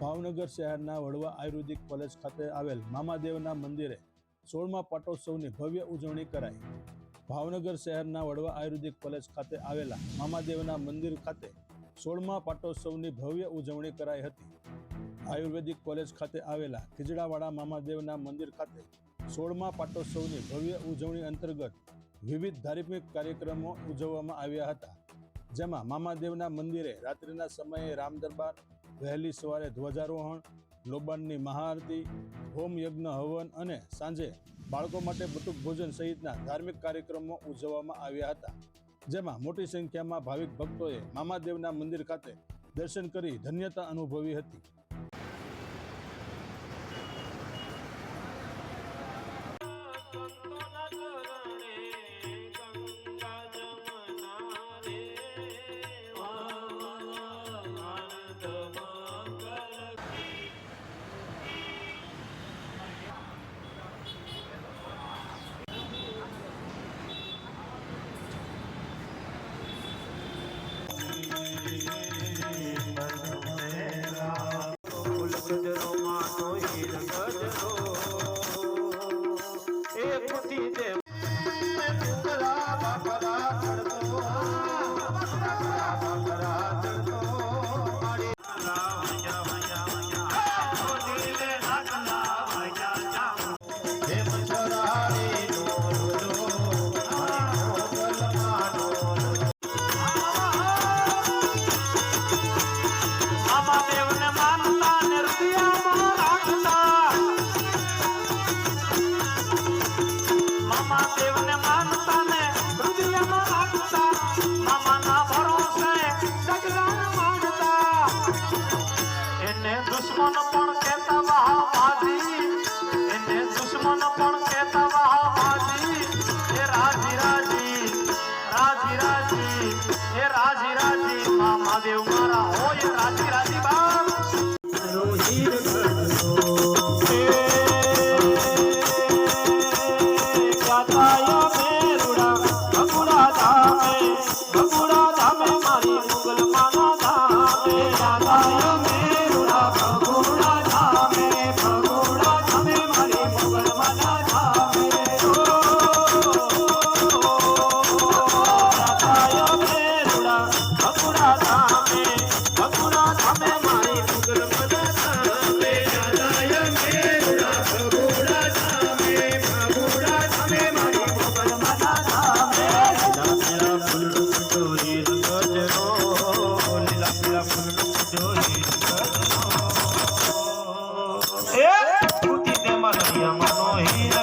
ભાવનગર શહેરના વડવા આયુર્વેદિક કોલેજ ખાતે આવેલ મામાદેવના મંદિરે સોળમા પાટોત્સવની ભવ્ય ઉજવણી કરાઈ. ભાવનગર શહેરના વડવા આયુર્વેદિક કોલેજ ખાતે આવેલા મામાદેવના મંદિર ખાતે સોળમા પાટોત્સવની ભવ્ય ઉજવણી કરાઈ હતી. આયુર્વેદિક કોલેજ ખાતે આવેલા ખીજડાવાડા મામાદેવના મંદિર ખાતે સોળમા પાટોત્સવની ભવ્ય ઉજવણી અંતર્ગત વિવિધ ધાર્મિક કાર્યક્રમો ઉજવવામાં આવ્યા હતા. જેમાં મામાદેવના મંદિરે રાત્રિના સમયે રામ દરબાર વહેલી સવારે ધ્વજારોહણ, લોબાનની મહાઆરતી, હોમ યજ્ઞ, હવન અને સાંજે બાળકો માટે બટુક ભોજન સહિતના ધાર્મિક કાર્યક્રમો ઉજવવામાં આવ્યા હતા. જેમાં મોટી સંખ્યામાં ભાવિક ભક્તોએ મામાદેવના મંદિર ખાતે દર્શન કરી ધન્યતા અનુભવી હતી. ફૂલમાં માનો રંગ ગજરો દુશ્મન પણ કહેતા વહાવાદી એને દુશ્મન પણ કહેતા વહાવાદી એ રાજી રાજી રાજી રાજી એ રાજી રાજી મહાદેવ Yeah.